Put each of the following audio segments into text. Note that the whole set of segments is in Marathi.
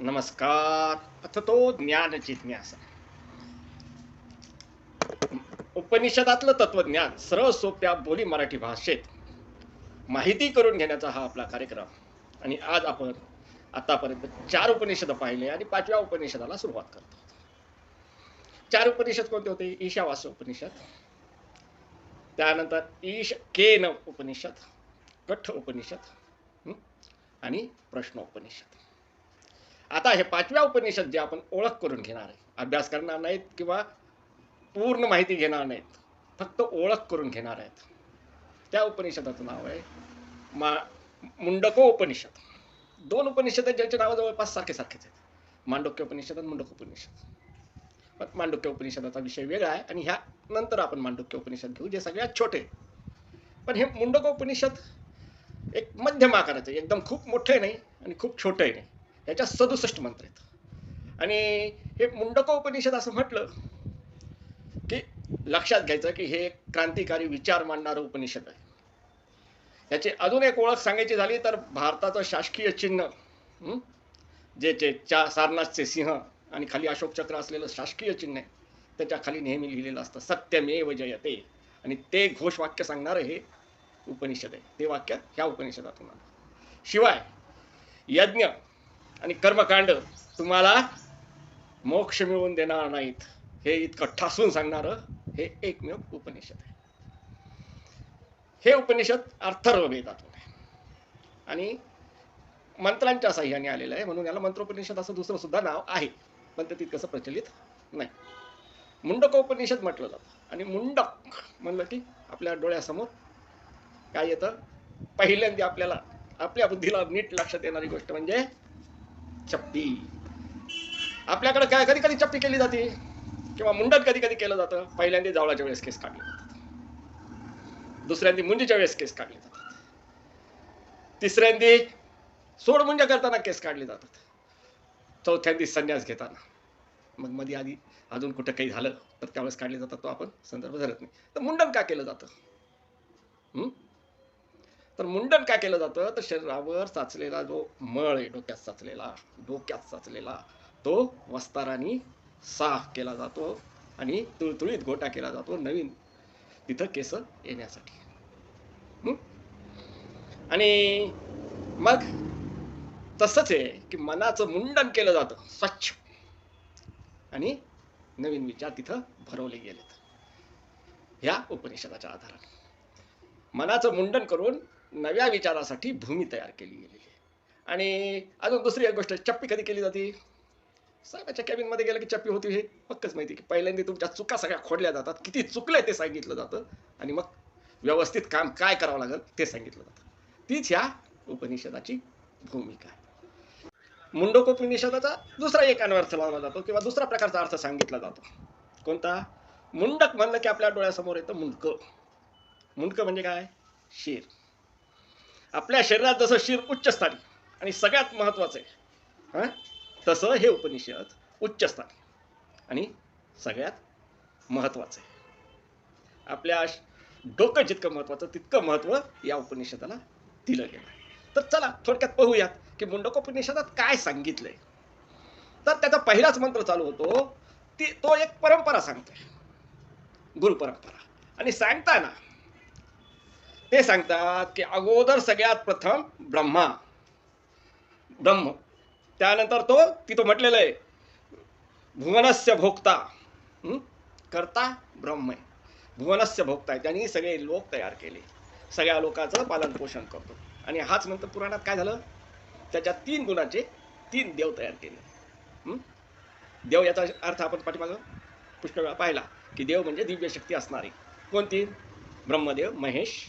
नमस्कार. अथ तो ज्ञान जिज्ञासा उपनिषदातलं तत्वज्ञान सरळ सोप्या बोली मराठी भाषेत माहिती करून घेण्याचा हा आपला कार्यक्रम. आणि आज आपण आतापर्यंत चार उपनिषद पाहिले आणि पाचव्या उपनिषदाला सुरुवात करतो. चार उपनिषद कोणते होते? ईशावास उपनिषद. त्यानंतर ईश केन उपनिषद कठ उपनिषद आणि प्रश्न उपनिषद. आता हे पाचव्या उपनिषद जे आपण ओळख करून घेणार आहे अभ्यास करणार नाहीत किंवा पूर्ण माहिती घेणार नाहीत फक्त ओळख करून घेणार आहेत. त्या उपनिषदाचं नाव आहे मा मुंडको उपनिषद. दोन उपनिषद आहेत ज्यांचे नावं जवळपास सारखे सारखेच आहेत. मांडोक्य उपनिषद आणि मुंडक उपनिषद. पण मांडुक्य उपनिषदाचा विषय वेगळा आहे आणि ह्या नंतर आपण मांडुक्य उपनिषद घेऊ जे सगळ्यात छोटे पण हे मुंडक उपनिषद एक मध्यम आकाराचं एकदम खूप मोठे नाही आणि खूप छोटंही नाही. याच्या सदुसष्ट मंत्र आहेत. आणि हे मुंडको उपनिषद असं म्हटलं की लक्षात घ्यायचं की हे क्रांतिकारी विचार मांडणारं उपनिषद आहे. याची अजून एक ओळख सांगायची झाली तर भारताचं शासकीय चिन्ह जे जे चा सारनाथचे सिंह आणि खाली अशोक चक्र असलेलं शासकीय चिन्ह आहे त्याच्याखाली नेहमी लिहिलेलं असतं सत्यमेव जयते. आणि ते घोषवाक्य सांगणारं हे उपनिषद आहे. ते वाक्य ह्या उपनिषदातून शिवाय यज्ञ आणि कर्मकांड तुम्हाला मोक्ष मिळवून देणार नाहीत. हे इतकं ठासून सांगणारं हे एकमेव उपनिषद आहे. हे उपनिषद अर्थर्ववेदातून आहे. आणि मंत्रांच्या साह्याने आलेलं आहे म्हणून याला मंत्रोपनिषद असं दुसरं सुद्धा नाव आहे पण ते तितकंसं प्रचलित नाही. मुंडक उपनिषद म्हटलं जातं. आणि मुंडक म्हणलं की आपल्या डोळ्यासमोर काय येतं? पहिल्यांदा आपल्याला आपल्या बुद्धीला नीट लक्षात येणारी गोष्ट म्हणजे चप्पी. आपल्याकडे काय कधी कधी चप्पी केली जाते? किंवा मुंडन कधी कधी केलं जातं? पहिल्यांदा जावळाच्या वेळेस केस काढले जातात. दुसऱ्यांदी मुंजीच्या वेळेस केस काढले जातात. तिसऱ्यांदी सोड मुंज करताना केस काढले जातात. चौथ्यांदी संन्यास घेताना. मग मध्ये आधी अजून कुठं काही झालं तर त्यावेळेस काढले जातात तो आपण संदर्भ धरत नाही. तर मुंडन का केलं जातं? तर मुंडन का केलं जातं? तर शरीरावर साचलेला जो मळ आहे डोक्यात साचलेला डोक्यात साचलेला तो वस्ताराने साफ केला जातो आणि तुळतुळीत गोटा केला जातो नवीन तिथं केस येण्यासाठी. आणि मग तसंच आहे की मनाचं मुंडन केलं जातं स्वच्छ. आणि नवीन विचार तिथं भरवले गेलेत. ह्या उपनिषदाच्या आधाराने. मनाचं मुंडन करून नव्या विचारासाठी भूमी तयार केली गेलेली आहे. आणि अजून दुसरी एक गोष्ट चप्पी कधी केली जाते? साहेबाच्या कॅबिनमध्ये गेलं की चप्पी होती हे पक्कच माहिती की पहिल्यांदा तुमच्या चुका सगळ्या खोडल्या जातात. किती चुकलंय ते सांगितलं जातं. आणि मग व्यवस्थित काम काय करावं लागेल ते सांगितलं जातं. तीच ह्या उपनिषदाची भूमिका आहे. मुंडकोपनिषदाचा दुसरा एक अनर्थ लावला जातो किंवा दुसरा प्रकारचा अर्थ सांगितला जातो. कोणता? मुंडक म्हणलं की आपल्या डोळ्यासमोर येतं मुंडकं. मुंडकं म्हणजे काय? शेर. आपल्या शरीरात जसं शिर उच्चस्थानी आणि सगळ्यात महत्वाचं आहे हां? तसं हे उपनिषद उच्चस्थानी आणि सगळ्यात महत्वाचं आहे. आपल्या डोकं जितकं महत्वाचं तितकं महत्त्व या उपनिषदाला दिलं गेलं आहे. तर चला थोडक्यात पाहूयात की मुंडकोपनिषदात काय सांगितलंय. तर त्याचा पहिलाच मंत्र चालू होतो ती तो एक परंपरा सांगतोय. गुरु परंपरा. आणि सांगताना ते सांगतात की अगोदर सगळ्यात प्रथम ब्रह्मा. ब्रह्म. त्यानंतर तो तिथं म्हटलेलं आहे भुवनस्य भोक्ता. करता ब्रह्म आहे. भुवनस्य भोक्ता आहे. त्यांनी सगळे लोक तयार केले. सगळ्या लोकांचं पालन पोषण करतो. आणि हाच नंतर पुराणात काय झालं? त्याच्या तीन गुणाचे तीन देव तयार केले. देव याचा अर्थ आपण पाठीमागं पुष्कळ वेळा पाहिला की देव म्हणजे दिव्य शक्ती असणारी. कोणती? ब्रह्मदेव महेश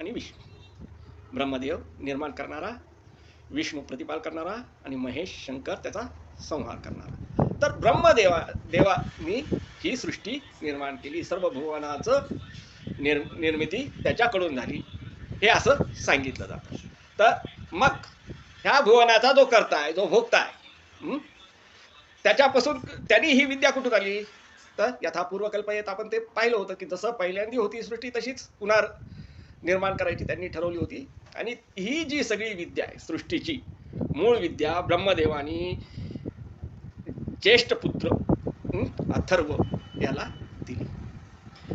आणि विष्णू. ब्रह्मदेव निर्माण करणारा विष्णू प्रतिपाल करणारा आणि महेश शंकर त्याचा संहार करणारा. तर ब्रह्मदेवा देवानी ही सृष्टी निर्माण केली. सर्व भुवनाचं निर् निर्मिती त्याच्याकडून झाली. हे असं सांगितलं जातं. तर मग ह्या भुवनाचा जो करता आहे जो भोगता आहे त्याच्यापासून त्यांनी ही विद्या कुठून आली तर यथापूर्वकल्प येत आपण ते पाहिलं होतं की जसं पहिल्यांदी होती सृष्टी तशीच पुनर निर्माण करायची त्यांनी ठरवली होती. आणि ही जी सगळी विद्या आहे सृष्टीची मूळ विद्या ब्रह्मदेवानी ज्येष्ठ पुत्र अथर्व याला दिली.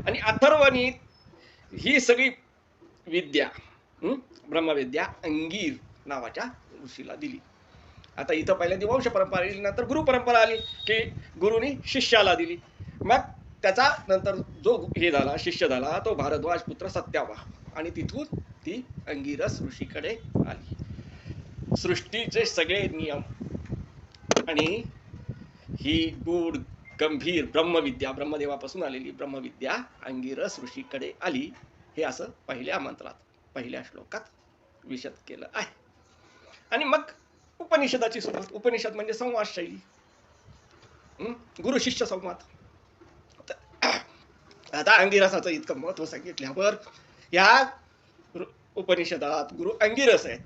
आणि अथर्वनी ही सगळी विद्या ब्रह्मविद्या अंगीर नावाच्या ऋषीला दिली. आता इथं पहिल्यांदा वंश परंपरा आली नंतर गुरु परंपरा आली की गुरुनी शिष्याला दिली. मग त्याचा नंतर जो हे झाला शिष्य झाला तो भारद्वाज पुत्र सत्यावा. आणि तिथून ती अंगिरस ऋषीकडे आली. सृष्टीचे सगळे नियम आणि ही गूढ गंभीर ब्रह्मविद्या ब्रह्मदेवापासून आलेली ब्रह्मविद्या अंगिरस ऋषीकडे आली हे असं पहिल्या मंत्रात पहिल्या श्लोकात विशद केलं आहे. आणि मग उपनिषदाची सुरुवात उपनिषद म्हणजे संवाद शैली. गुरु शिष्य संवाद. आता अंगिरसाचं इतकं महत्त्व सांगितल्यावर या उपनिषदात गुरु अंगिरस आहेत.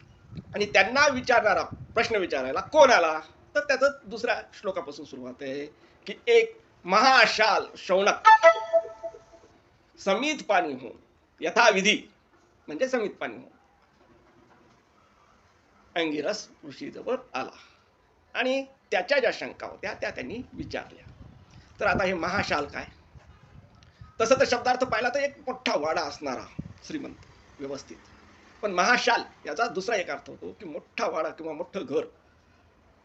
आणि त्यांना विचारणारा प्रश्न विचारायला कोण आला? तर त्याचं दुसऱ्या श्लोकापासून सुरुवात आहे की एक महाशाल शौनक समित पाणी होऊन यथाविधी म्हणजे समित पाणी होऊन अंगिरस ऋषीजवळ आला. आणि त्याच्या ज्या शंका होत्या त्या त्यांनी विचारल्या. तर आता हे महाशाल काय? तसं तर शब्दार्थ पाहिला तर एक मोठा वाडा असणारा. श्रीमंत व्यवस्थित. पण महाशाल याचा दुसरा एक अर्थ होतो की मोठा वाडा किंवा मोठं घर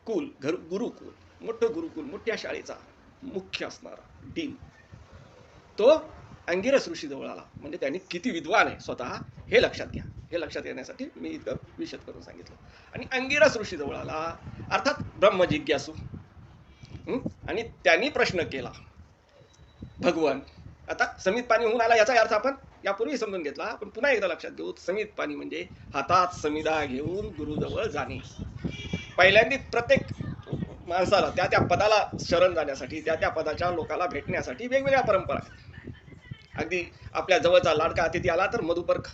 कुल घर गुरुकुल मोठं गुरुकुल मोठ्या शाळेचा मुख्य असणारा डीन. तो अंगिरस ऋषीजवळ आला म्हणजे त्यांनी किती विद्वान आहे स्वतः हे लक्षात घ्या. हे लक्षात येण्यासाठी मी इथं विशद करून सांगितलं. आणि अंगिरस ऋषीजवळ आला अर्थात ब्रह्मजिज्ञासू आणि त्यांनी प्रश्न केला भगवान आता समित पाणी होऊन आला याचा अर्थ आपण यापूर्वी समजून घेतला. पण पुन्हा एकदा लक्षात घेऊ. समित पाणी म्हणजे हातात समिधा घेऊन गुरुजवळ जाणे. पहिल्यांदा प्रत्येक माणसाला त्या त्या पदाला शरण जाण्यासाठी त्या त्या पदाच्या लोकाला भेटण्यासाठी वेगवेगळ्या परंपरा आहेत. अगदी आपल्या जवळचा लाडका अतिथी आला तर मधुपर्क.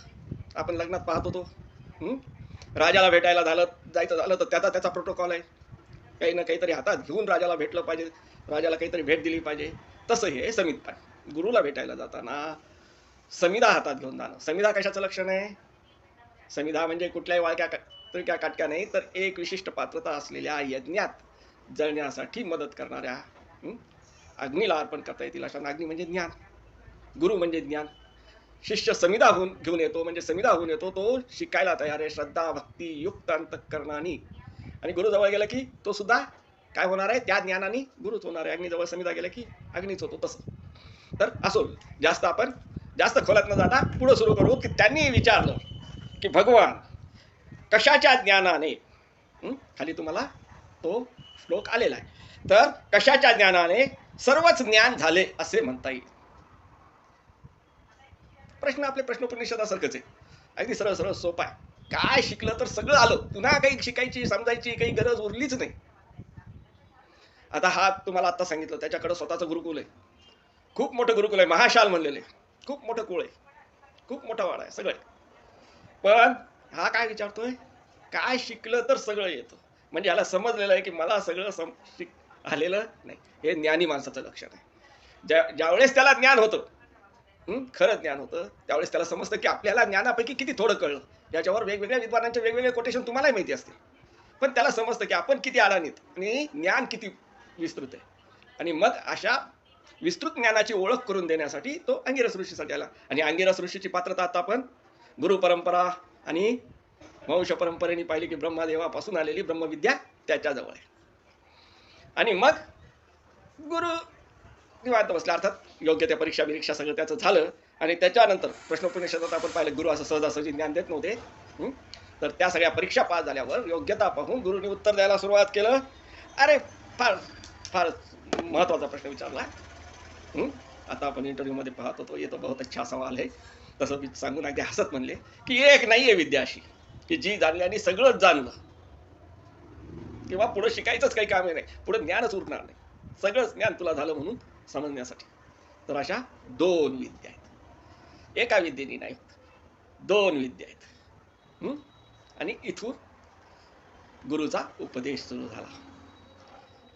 आपण लग्नात पाहत होतो. राजाला भेटायला झालं जायचं झालं तर त्याचा त्याचा प्रोटोकॉल आहे. काही ना काहीतरी हातात घेऊन राजाला भेटलं पाहिजे. राजाला काहीतरी भेट दिली पाहिजे. तसं हे समित पाणी. गुरुला भेटायला जाताना समिधा हातात घेऊन जाणं. समिधा कशाचं लक्षण आहे? समिधा म्हणजे कुठल्याही वाळक्या तळक्या काटक्या नाही तर एक विशिष्ट पात्रता असलेल्या यज्ञात जळण्यासाठी मदत करणाऱ्या अग्नीला अर्पण करता येतील अशा अग्नी म्हणजे ज्ञान. गुरु म्हणजे ज्ञान. शिष्य समिधा होऊन घेऊन येतो म्हणजे समिधा होऊन येतो तो शिकायला तयार आहे श्रद्धा भक्ती युक्त अंतकरणाने. आणि गुरुजवळ गेला की तो सुद्धा काय होणार आहे? त्या ज्ञानाने गुरुच होणार आहे. अग्नीजवळ समिधा गेला की अग्नीच होतो तसं. तर असो जास्त आपण जास्त खोलात न जाता पुढं सुरू करू की त्यांनी विचारलं की भगवान कशाच्या ज्ञानाने? खाली तुम्हाला तो श्लोक आलेला आहे. तर कशाच्या ज्ञानाने सर्वच ज्ञान झाले असे म्हणता येईल? प्रश्न आपले प्रश्नोपनिषदासारखंच आहे. अगदी सरळ सरळ सोपा आहे. काय शिकलं तर सगळं आलं. पुन्हा काही शिकायची समजायची काही गरज उरलीच नाही. आता हा तुम्हाला आता सांगितलं. त्याच्याकडं स्वतःचं गुरुकुल आहे. खूप मोठं गुरुकुल आहे. महाशाल म्हणलेले. खूप मोठं कुळ आहे. खूप मोठा वाडा आहे सगळं. पण हा काय विचारतोय? काय शिकलं तर सगळं येतं. म्हणजे याला समजलेलं आहे की मला सगळं सम शिक आलेलं नाही. हे ज्ञानी माणसाचं लक्षण आहे. ज्या ज्यावेळेस त्याला ज्ञान होतं खरं ज्ञान होतं त्यावेळेस त्याला समजतं की आपल्याला ज्ञानापैकी किती थोडं कळलं. याच्यावर वेगवेगळ्या विद्वानांचे वेगवेगळे कोटेशन तुम्हालाही माहिती असते पण त्याला समजतं की आपण किती अडाणीत आणि ज्ञान किती विस्तृत आहे. आणि मग अशा विस्तृत ज्ञानाची ओळख करून देण्यासाठी तो अंगिरस ऋषीसाठी आला. आणि अंगिरस ऋषीची पात्रता आता आपण गुरु परंपरा आणि वंश परंपरेने पाहिली की ब्रह्मदेवापासून आलेली ब्रह्मविद्या त्याच्याजवळ आहे. आणि मग गुरु निवांत बसले. अर्थात योग्य त्या परीक्षा बिरीक्षा सगळं त्याचं झालं. आणि त्याच्यानंतर प्रश्नोपनिषदात आपण पाहिलं गुरु असं सहजासहजी ज्ञान देत नव्हते. तर त्या सगळ्या परीक्षा पास झाल्यावर योग्यता पाहून गुरुनी उत्तर द्यायला सुरुवात केलं. अरे फार फार महत्त्वाचा प्रश्न विचारला. आता आपण इंटरव्ह्यूमध्ये पाहत होतो येतो बहुत अच्छा सवाल आहे. तसं मी सांगून अगदी हसत म्हणले की एक नाही आहे विद्या अशी की जी जाणल्याने सगळंच जाणलं. किंवा पुढे शिकायचंच काही कामे नाही पुढे ज्ञानच उरणार नाही. सगळंच ज्ञान तुला झालं म्हणून समजण्यासाठी. तर अशा दोन विद्या आहेत. एका विद्येने नाही होत दोन विद्या आहेत. आणि इथून गुरुचा उपदेश सुरू झाला.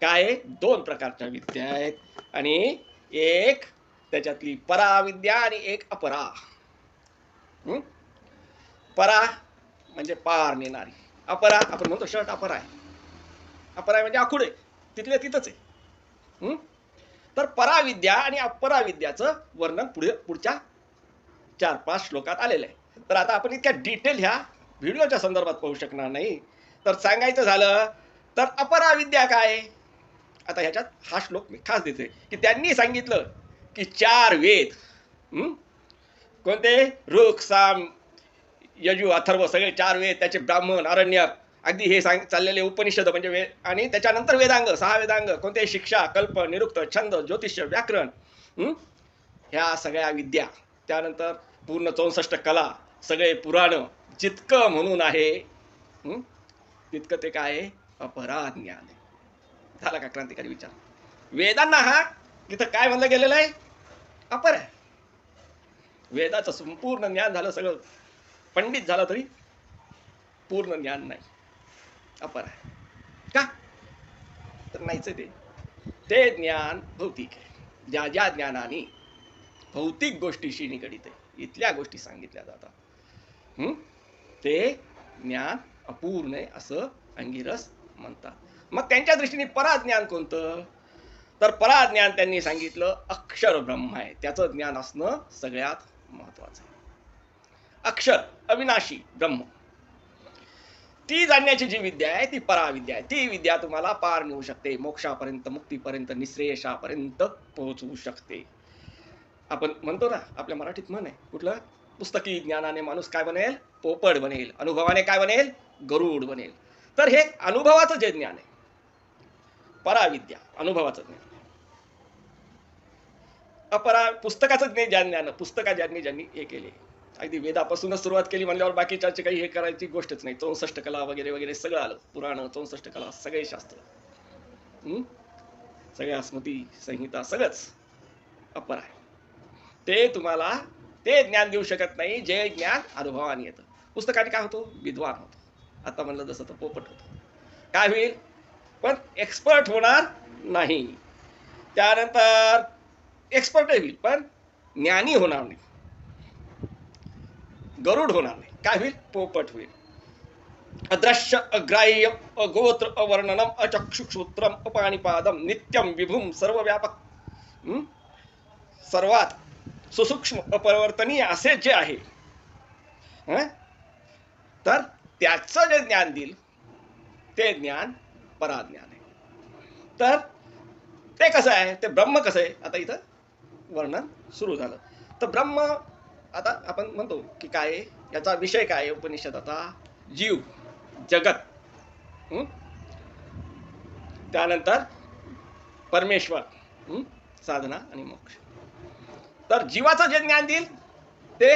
काय? दोन प्रकारच्या विद्या आहेत. आणि एक त्याच्यातली पराविद्या आणि एक अपरा. परा म्हणजे पार नेणारी. अपरा आपण म्हणतो शर्ट अपरा आहे. अपरा आहे म्हणजे आखुड आहे. तिथल्या तिथंच आहे. तर पराविद्या आणि अपराविद्याचं वर्णन पुढे पुढच्या चार पाच श्लोकात आलेलं आहे. तर आता आपण इतक्या डिटेल ह्या व्हिडिओच्या संदर्भात पाहू शकणार नाही. तर सांगायचं झालं तर अपराविद्या काय? आता ह्याच्यात हा श्लोक मी खास देतोय की त्यांनी सांगितलं की चार वेद कोणते? रुख साम यजू अथर्व सगळे चार वेद त्याचे ब्राह्मण अरण्य अगदी हे सांग चाललेले उपनिषद म्हणजे वेद आणि त्याच्यानंतर वेदांग सहा वेदांग कोणते? शिक्षा कल्प निरुक्त छंद ज्योतिष्य व्याकरण ह्या सगळ्या विद्या त्यानंतर पूर्ण चौसष्ट कला सगळे पुराण जितकं म्हणून आहे तितकं ते काय अपराध ज्ञान आहे. झाला का क्रांतिकारी विचार? वेदांना हा तिथं काय म्हणलं गेलेलं आहे? अपर आहे. वेदाचं संपूर्ण ज्ञान झालं सगळं. पंडित झालं तरी पूर्ण ज्ञान नाही. अपर आहे. का? तर नाहीच आहे ते. ते ज्ञान भौतिक आहे. ज्या ज्या ज्ञानाने भौतिक गोष्टीशी निगडित आहे. इथल्या गोष्टी सांगितल्या जातात. ते ज्ञान अपूर्ण आहे असं अंगिरस म्हणतात. मग त्यांच्या दृष्टीने पराज्ञान कोणतं? तर पराज्ञान त्यांनी सांगितलं अक्षर ब्रह्म आहे. त्याचं ज्ञान असणं सगळ्यात महत्वाचं आहे. अक्षर अविनाशी ब्रह्म. ती जाणण्याची जी विद्या आहे ती पराविद्या आहे. ती विद्या तुम्हाला पार नेऊ शकते. मोक्षापर्यंत मुक्तीपर्यंत निश्रेयशापर्यंत पोहोचवू शकते. आपण म्हणतो ना आपल्या मराठीत म्हण आहे. कुठलं? पुस्तकी ज्ञानाने माणूस काय बनेल? पोपड बनेल. अनुभवाने काय बनेल? गरुड बनेल. तर हे अनुभवाचं जे ज्ञान आहे पराविद्या अनुभवाचं ज्ञान. अपरा पुस्तकाचं ज्ञान ज्या ज्ञान पुस्तकाज्ञानी ज्यांनी ज्यांनी हे केले. अगदी वेदापासूनच सुरुवात केली म्हणल्यावर बाकीच्या काही हे करायची गोष्टच नाही. चौसष्ट कला वगैरे वगैरे सगळं आलं. पुराण चौसष्ट कला सगळे शास्त्र. सगळ्या स्मृती संहिता सगळंच अपर आहे. ते तुम्हाला ते ज्ञान देऊ शकत नाही जे ज्ञान अनुभवाने येतं. पुस्तकाने काय होतो? विद्वान होतो. आता म्हणलं जसं तर पोपट होतो. काय होईल? पण एक्सपर्ट होणार नाही. त्यानंतर एक्सपर्ट होईल पण ज्ञानी होणार नाही. गरुड होणार नाही. काय होईल? पोपट होईल. अदृश्य अग्राह्य अगोत्र अवर्णनम अचक्षुश्रोत्रम अपाणिपादम नित्यम विभुम सर्व व्यापक सर्वात सुसूक्ष्म अपरिवर्तनीय असे जे आहे तर त्याचं जे ज्ञान देईल ते ज्ञान पराज्ञान. आहे तर ते कसं आहे? ते ब्रह्म कसं आहे? आता इथं वर्णन सुरू झालं. तर ब्रह्म आता आपण म्हणतो की काय याचा विषय काय आहे उपनिषदाचा जीव जगत. त्यानंतर परमेश्वर साधना आणि मोक्ष. तर जीवाचं जे ज्ञान देईल ते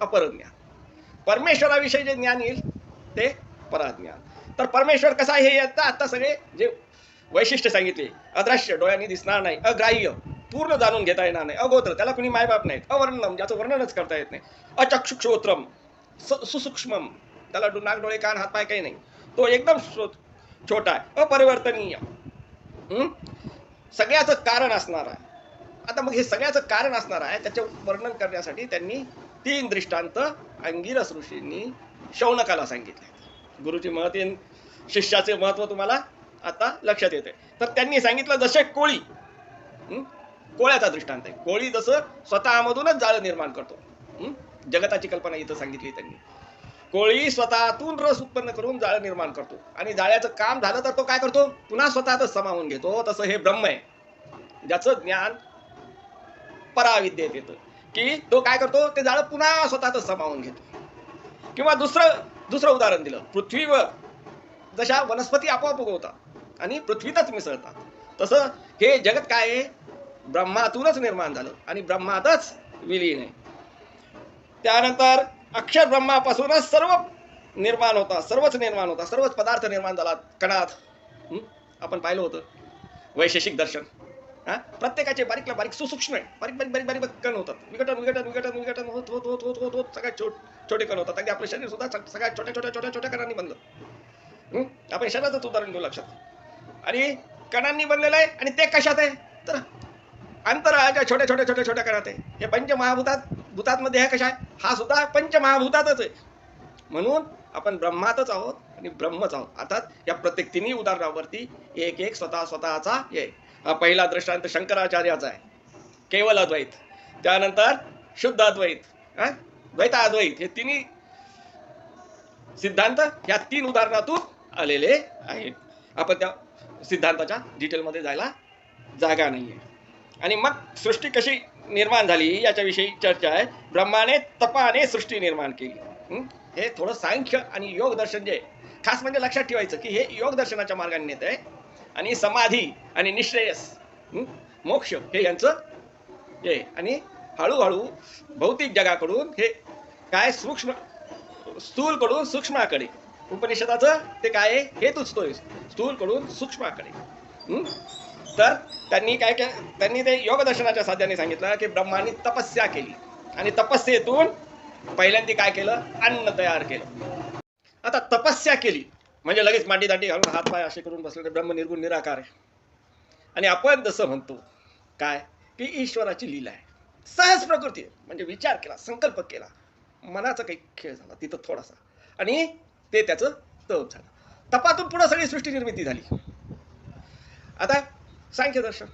अपरज्ञान. परमेश्वराविषयी जे ज्ञान येईल ते पराज्ञान. तर परमेश्वर कसा आहे हे आता आता सगळे जे वैशिष्ट्य सांगितले अद्राश्य डोळ्यांनी दिसणार नाही अग्राह्य पूर्ण जाणून घेता येणार नाही अगोत्र त्याला कुणी मायबाप नाहीत अवर्णम ज्याचं वर्णनच करता येत नाही अचक्षुक्षोत्रम स- सुसूक्ष्मम त्याला नाक डोळे कान हात पाय काही नाही. तो एकदम छोटा आहे अपरिवर्तनीय. सगळ्याचं कारण असणार आहे. आता मग हे सगळ्याचं कारण असणार आहे त्याचे वर्णन करण्यासाठी त्यांनी तीन दृष्टांत अंगिरस ऋषींनी शौनकाला सांगितले. गुरुची महत्त्व शिष्याचे महत्त्व तुम्हाला आता लक्षात येते तर त्यांनी सांगितलं जसे कोळी कोळ्याचा दृष्टांत आहे. कोळी जसं स्वतःमधूनच जाळं निर्माण करतो. जगताची कल्पना इथं सांगितली त्यांनी. कोळी स्वतःतून रस उत्पन्न करून जाळं निर्माण करतो. आणि जाळ्याचं काम झालं तर तो काय करतो? पुन्हा स्वतःतच समावून घेतो. तसं हे ब्रह्म आहे. ज्याचं ज्ञान पराविद्येत येतं. की तो काय करतो? ते जाळं पुन्हा स्वतःतच समावून घेतो. किंवा दुसरं दुसरं उदाहरण दिलं. पृथ्वीवर जशा वनस्पती आपोआप उगवतात आणि पृथ्वीतच मिसळतात तसं हे जगत काय आहे? ब्रह्मातूनच निर्माण झालं आणि ब्रह्मातच विलीन आहे. त्यानंतर अक्षर ब्रह्मापासूनच सर्व निर्माण होता सर्वच निर्माण होता सर्वच पदार्थ निर्माण झाला कणात. आपण पाहिलं होतं. वैशेषिक दर्शन. हा? प्रत्येकाचे बारीकला बारीक सुसूक्ष्म आहे. बारीक बारीक बारीक बारीक कण होतात. विघटन विघटन विघटन विघटन होत होत होत होत होत होत सगळ्यात छोट छोटे कण होतात. अगदी आपलं शरीर सुद्धा सगळ्यात छोट्या छोट्या छोट्या छोट्या कणांनी बनलं. आपण शरीराचंच उदाहरण घेऊ लक्षात. आणि कणांनी बनलेलं आहे आणि ते कशात आहे? तर अंतराच्या छोट्या छोट्या छोट्या छोट्या कणात आहे हे पंचमहाभूतात भूतातमध्ये हे कशा आहे? हा सुद्धा पंचमहाभूतातच आहे. म्हणून आपण ब्रह्मातच आहोत आणि ब्रह्मच आहोत. अर्थात या प्रत्येक तिन्ही उदाहरणावरती एक एक स्वतः स्वतःचा हे. हा पहिला दृष्टांत शंकराचार्याचा आहे. केवल अद्वैत. त्यानंतर शुद्ध अद्वैत. हा? द्वैताद्वैत हे तिन्ही सिद्धांत ह्या तीन उदाहरणातून आलेले आहेत. आपण त्या सिद्धांताच्या डिटेलमध्ये जायला जागा नाही आहे आणि मग सृष्टी कशी निर्माण झाली याच्याविषयी चर्चा आहे. ब्रह्माने तपाने सृष्टी निर्माण केली. हे? थोडं सांख्य आणि योग दर्शन जे खास म्हणजे लक्षात ठेवायचं की हे योग दर्शनाच्या मार्गाने नेत आहे. आणि समाधी आणि निश्रेयस मोक्ष हे यांचं हे. आणि हळूहळू भौतिक जगाकडून हे काय सूक्ष्म स्थूलकडून सूक्ष्माकडे. उपनिषदाचं ते काय हे तुचतोय स्थूलकडून सूक्ष्माकडे. तर त्यांनी काय के त्यांनी ते योगदर्शनाच्या साध्याने सांगितलं की ब्रह्माने तपस्या केली. आणि तपस्येतून पहिल्यांदा काय केलं? अन्न तयार केलं. आता तपस्या केली. म्हणजे लगेच मांडी दाटी घालून हात पाय असे करून बसले ब्रह्म निर्गुण निराकार आहे. आणि आपण जसं म्हणतो काय? की ईश्वराची लीला आहे. सहज प्रकृती म्हणजे विचार केला संकल्प केला. मनाचा काही खेळ झाला तिथं थोडासा. आणि ते त्याचं तप झालं. तपातून पुढं सगळी सृष्टी निर्मिती झाली. आता सांख्य दर्शन.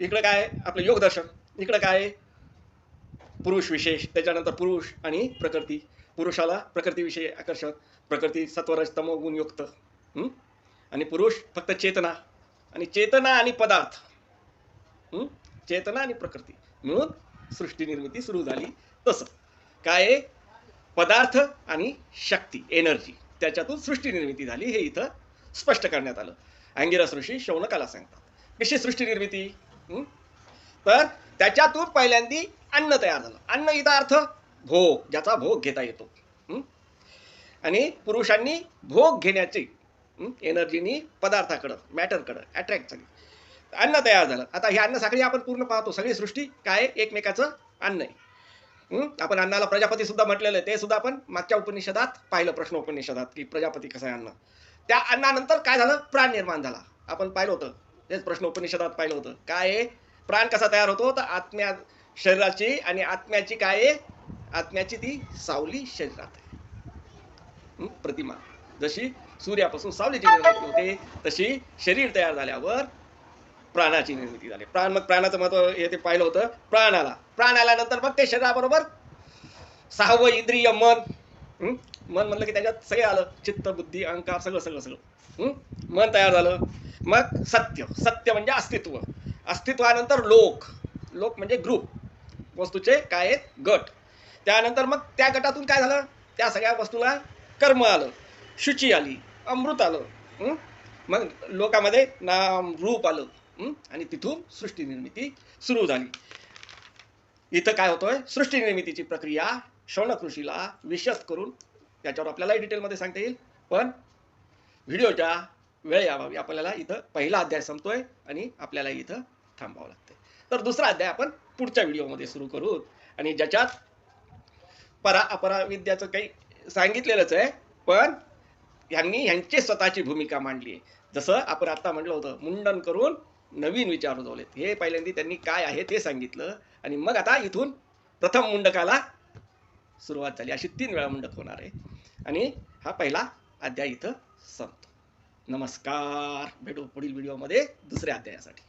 इकडं काय? आपलं योग दर्शन. इकडं काय? पुरुष विशेष त्याच्यानंतर पुरुष आणि प्रकृती. पुरुषाला प्रकृतीविषयी आकर्षण प्रकृती सत्वरज तमो गुणयुक्त आणि पुरुष फक्त चेतना आणि चेतना आणि पदार्थ चेतना आणि प्रकृती. म्हणून सृष्टी निर्मिती सुरू झाली तसं. काय पदार्थ आणि शक्ती एनर्जी. त्याच्यातून सृष्टी निर्मिती झाली हे इथं स्पष्ट करण्यात आलं. अँगिरस ऋषी शौनकाला सांगतात. कशी सृष्टी निर्मिती? तर त्याच्यातून पहिल्यांदी अन्न तयार झालं. अन्न इथं अर्थ भोग ज्याचा भोग घेता येतो. आणि पुरुषांनी भोग घेण्याची एनर्जीनी पदार्थाकडं मॅटरकडं अट्रॅक्ट झाली अन्न तयार झालं. आता ही अन्न साखळी आपण पूर्ण पाहतो. सगळी सृष्टी काय? एकमेकाचं अन्न आहे. आपण अन्नाला प्रजापती सुद्धा म्हटलेलं आहे. ते सुद्धा आपण मागच्या उपनिषदात पाहिलं प्रश्न उपनिषदात की प्रजापती कसं आहे अन्न. त्या अन्नानंतर काय झालं? प्राण निर्माण झाला. आपण पाहिलं होतं. तेच प्रश्न उपनिषदात पाहिलं होतं. काय प्राण कसा तयार होतो? तर आत्म्या शरीराची आणि आत्म्याची काय आहे? आत्म्याची ती सावली शरीरात आहे. प्रतिमा. जशी सूर्यापासून सावलीची निर्मिती होते तशी शरीर तयार झाल्यावर प्राणाची निर्मिती झाली. प्राण मग प्राणाचं महत्त्व येथे पाहिलं होतं. प्राण आला प्राण आल्यानंतर मग ते शरीराबरोबर सहावं इंद्रिय मन. मन म्हणलं की त्याच्यात सगळं आलं. चित्त बुद्धी अहंकार सगळं सगळं सगळं. मन तयार झालं. मग सत्य. सत्य म्हणजे अस्तित्व. अस्तित्वानंतर लोक. लोक म्हणजे ग्रुप वस्तूचे काय आहेत? गट. त्यानंतर मग त्या गटातून काय झालं? त्या सगळ्या वस्तूला कर्म आलं शुची आली अमृत आलं मग लोकामध्ये नाम रूप आलं आणि तिथून सृष्टी निर्मिती सुरू झाली. इथं काय होतोय? सृष्टी निर्मितीची प्रक्रिया श्रवणकृषीला विशेष करून त्याच्यावर आपल्यालाही डिटेलमध्ये सांगता येईल. पण व्हिडिओच्या वेळ यावावी आपल्याला इथं पहिला अध्याय संपतोय आणि आपल्याला इथं थांबावं लागतंय. तर दुसरा अध्याय आपण पुढच्या व्हिडिओमध्ये सुरू करू. आणि ज्याच्यात परा अपरा विद्याचं काही सांगितलेलंच आहे पण यांनी ह्यांची स्वतःची भूमिका मांडली आहे. जसं आपण आता म्हटलं होतं मुंडन करून नवीन विचार रुजवलेत हे पहिल्यांदा त्यांनी काय आहे ते सांगितलं आणि मग आता इथून प्रथम मुंडकाला सुरुवात झाली. अशी तीन वेळा मुंडक होणार आहे. आणि हा पहिला अध्याय इथं संपतो. नमस्कार. भेटू पुढील व्हिडिओमध्ये दुसऱ्या अध्यायासाठी.